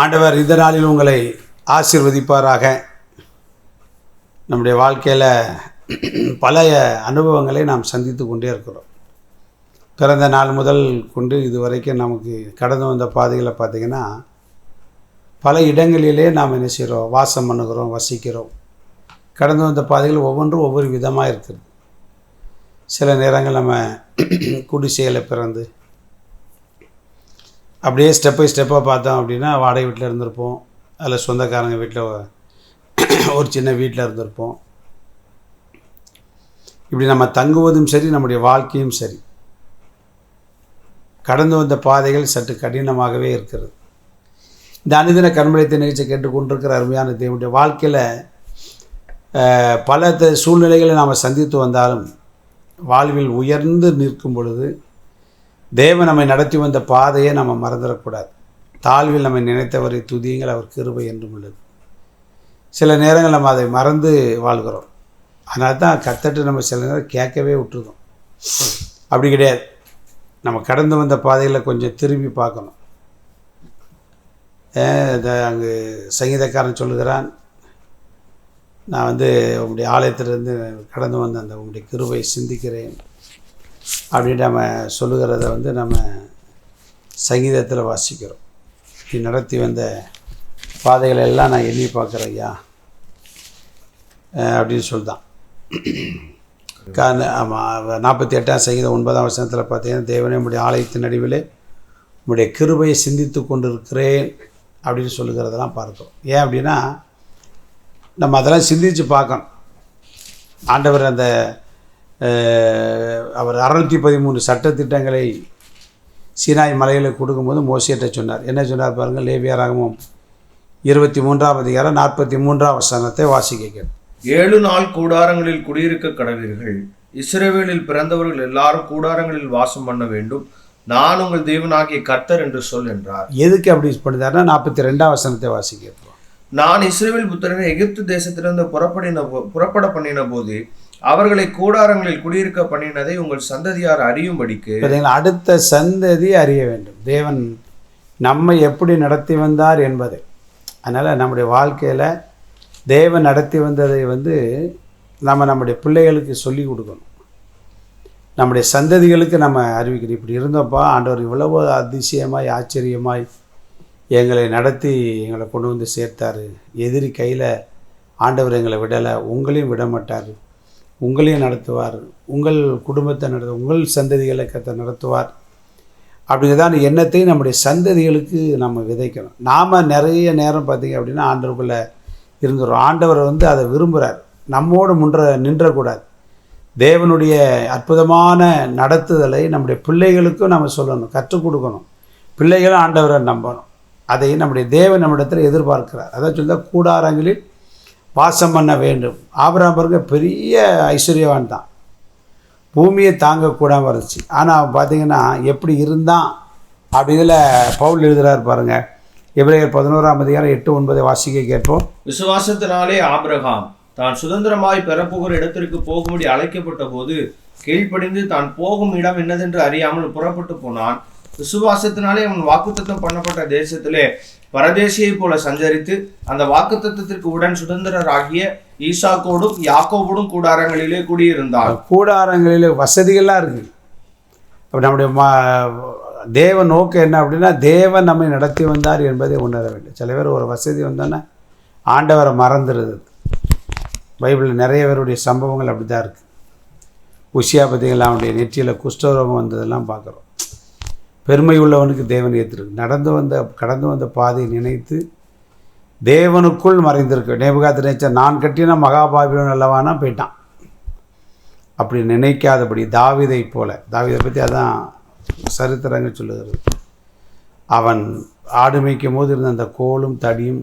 ஆண்டவர் இந்த நாளில் உங்களை ஆசிர்வதிப்பாராக. நம்முடைய வாழ்க்கையில் பழைய அனுபவங்களை நாம் சந்தித்து கொண்டே இருக்கிறோம். பிறந்த நாள் முதல் கொண்டு இது வரைக்கும் நமக்கு கடந்து வந்த பாதைகளை பார்த்திங்கன்னா பல இடங்களிலே நாம் என்ன செய்கிறோம் வாசம் பண்ணுகிறோம் வசிக்கிறோம். கடந்து வந்த பாதைகள் ஒவ்வொன்றும் ஒவ்வொரு விதமாக இருக்குது சில நேரங்கள் நம்ம குடிசையில் பிறந்து அப்படியே ஸ்டெப் பை ஸ்டெப்பாக பார்த்தோம் அப்படின்னா வாடகை வீட்டில் இருந்திருப்போம். அதில் சொந்தக்காரங்க வீட்டில் ஒரு சின்ன வீட்டில் இருந்திருப்போம். இப்படி நம்ம தங்குவதும் சரி நம்முடைய வாழ்க்கையும் சரி. கடந்து வந்த பாதைகள் சற்று கடினமாகவே இருக்கிறது. இந்த அனுதின கண்மலைத்த நிகழ்ச்சி கேட்டுக்கொண்டிருக்கிற அருமையான தேவனுடைய வாழ்க்கையில் பல த- சூழ்நிலைகளை நாம் சந்தித்து வந்தாலும் வாழ்வில் உயர்ந்து நிற்கும் பொழுது தேவன் நம்மை நடத்தி வந்த பாதையை நம்ம மறந்துடக்கூடாது. தாழ்வில் நம்மை நினைத்தவரை துதியுங்கள் அவர் கிருபை என்றும் உள்ளது. சில நேரங்கள் நம்ம அதை மறந்து வாழ்கிறோம். அதனால தான் கத்தட்டு நம்ம சில நேரம் கேட்கவே விட்டுருக்கோம். அப்படி கிடையாது. நம்ம கடந்து வந்த பாதையில் கொஞ்சம் திரும்பி பார்க்கணும். அங்கே அங்கு சங்கீதக்காரன் சொல்லுகிறான்? நான் வந்து உங்களுடைய ஆலயத்திலிருந்து கடந்து வந்த அந்த உங்களுடைய கிருபை சிந்திக்கிறேன். அப்படின்னு நம்ம சொல்லுகிறத வந்து நம்ம சங்கீதத்தில் வாசிக்கிறோம். நீ நடத்தி வந்த பாதைகளை எல்லாம் நான் எண்ணி பார்க்குறேன் ஐயா. அப்படின்னு சொல்லிதான் காரண ஆமாம் நாற்பத்தி எட்டாம் சங்கீதம் ஒன்பதாம் வருஷத்தில் பார்த்தீங்கன்னா தேவனே உடைய ஆலயத்தின் நடுவிலே உம்முடைய கிருபையை சிந்தித்து கொண்டிருக்கிறேன் அப்படின்னு சொல்லுகிறதெல்லாம் பார்க்கிறோம் ஏன் அப்படின்னா நம்ம அதெல்லாம் சிந்தித்து பார்க்கணும். ஆண்டவர் அந்த அவர் அறுநூற்றி பதிமூணு சட்டத்திட்டங்களை சீனாய் மலையில் கொடுக்கும்போது மோசியிட்ட சொன்னார். என்ன சொன்னார் பாருங்கள் லேவியராகமும் இருபத்தி மூன்றாம் அதிகாரம் நாற்பத்தி மூன்றாம் வசனத்தை வாசிக்க ஏழு நாள் கூடாரங்களில் குடியிருக்க கடவீர்கள். இஸ்ரவேலில் பிறந்தவர்கள் எல்லாரும் கூடாரங்களில் வாசம் பண்ண வேண்டும். நான் உங்கள் தேவனாகிய கர்த்தர் என்று சொல் என்றார். எதுக்கு அப்படி பண்ணிட்டாருன்னா நாற்பத்தி ரெண்டாம் வசனத்தை வாசிக்க கேட்போம் நான் இஸ்ரவேல் புத்திரனை எகிப்து தேசத்திலிருந்து புறப்படின புறப்பட பண்ணின போது அவர்களை கூடாரங்களில் குடியிருக்க பண்ணினதை உங்கள் சந்ததியார் அறியும்படிக்கு அடுத்த சந்ததி அறிய வேண்டும். தேவன் நம்மை எப்படி நடத்தி வந்தார் என்பதை. அதனால் நம்முடைய வாழ்க்கையில் தேவன் நடத்தி வந்ததை வந்து நம்ம நம்முடைய பிள்ளைகளுக்கு சொல்லி கொடுக்கணும். நம்முடைய சந்ததிகளுக்கு நம்ம அறிவிக்கணும். இப்படி இருந்தப்போ ஆண்டவர் இவ்வளவு அதிசயமாய் ஆச்சரியமாய் எங்களை நடத்தி எங்களை கொண்டு வந்து சேர்த்தாரு. எதிரி கையில் ஆண்டவர் எங்களை விடலை உங்களையும் விட மாட்டார் உங்களையும் நடத்துவார் உங்கள் குடும்பத்தை நடத்து உங்கள் சந்ததிகளை கத்த நடத்துவார். அப்படிங்கிறதான எண்ணத்தை நம்முடைய சந்ததிகளுக்கு நம்ம விதைக்கணும். நாம் நிறைய நேரம் பார்த்திங்க அப்படின்னா ஆண்டவருக்குள்ளே இருந்துடும் ஆண்டவர் வந்து அதை விரும்புகிறார் நம்மோடு முன்ற நின்றக்கூடாது. தேவனுடைய அற்புதமான நடத்துதலை நம்முடைய பிள்ளைகளுக்கும் நம்ம சொல்லணும் கற்றுக் கொடுக்கணும். பிள்ளைகளும் ஆண்டவரை நம்பணும். அதை நம்முடைய தேவன் நம்மிடத்தில் எதிர்பார்க்கிறார். அதான் சொல்ல கூடாரங்களில் வாசம் பண்ண வேண்டும். ஆபிரகாம் பாருங்க பெரிய ஐஸ்வர்யவான் தான் பூமியை தாங்கக்கூடாமல் இருந்துச்சு. ஆனால் அவன் பார்த்தீங்கன்னா எப்படி இருந்தான் அப்படி இதில் பவுல் எழுதுகிறார் பாருங்கள் எபிரேயர் பதினோராம் அதிகாரம் எட்டு ஒன்பதை வாசிக்க கேட்போம். விசுவாசத்தினாலே ஆபிரகாம் தான் சுதந்திரமாய் பெறப்போகிற இடத்திற்கு போகும்படி அழைக்கப்பட்ட போது கீழ்ப்படிந்து தான் போகும் இடம் என்னதென்று அறியாமல் புறப்பட்டு போனான். விசுவாசத்தினாலே அவன் வாக்குத்தத்தம் பண்ணப்பட்ட தேசத்திலே பரதேசியை போல சஞ்சரித்து அந்த வாக்குத்தத்தத்திற்கு உடன் சுதந்திரராகிய ஈசாக்கோடும் யாக்கோவோடும் கூடாரங்களிலே கூடியிருந்தார். கூடாரங்களிலே வசதிகள்லாம் இருக்குது இப்போ நம்முடைய மா தேவ நோக்கம் என்ன அப்படின்னா தேவன் நம்மை நடத்தி வந்தார் என்பதை உணர வேண்டும். சில பேர் ஒரு வசதி வந்தோன்னா ஆண்டவரை மறந்துடுது பைபிளில் நிறைய பேருடைய சம்பவங்கள் அப்படி தான் இருக்குது உஷியா பார்த்தீங்களா அவனுடைய நெற்றியில் குஷ்டரோகம் வந்ததெல்லாம் பார்க்குறோம். பெருமை உள்ளவனுக்கு தேவன் ஏற்றிருக்கு நடந்து வந்த கடந்து வந்த பாதையை நினைத்து தேவனுக்குள் மறைந்திருக்கு. நேபுகாத்து நினைச்ச நான் கட்டின மகாபாபிலன் அல்லவானா? போயிட்டான். அப்படி நினைக்காதபடி தாவிதை போல தாவிதை பற்றி அதான் சரித்திரங்கள் சொல்லுகிறது. அவன் ஆடு மேய்க்கும் போது இருந்த அந்த கோலும் தடியும்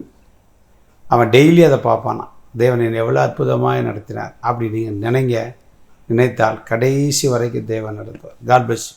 அவன் டெய்லி அதை பார்ப்பானான் தேவன் என்னை எவ்வளோ அற்புதமாக நடத்தினார். அப்படி நீங்கள் நினைங்க நினைத்தால் கடைசி வரைக்கும் தேவன் நடத்துவார். God plus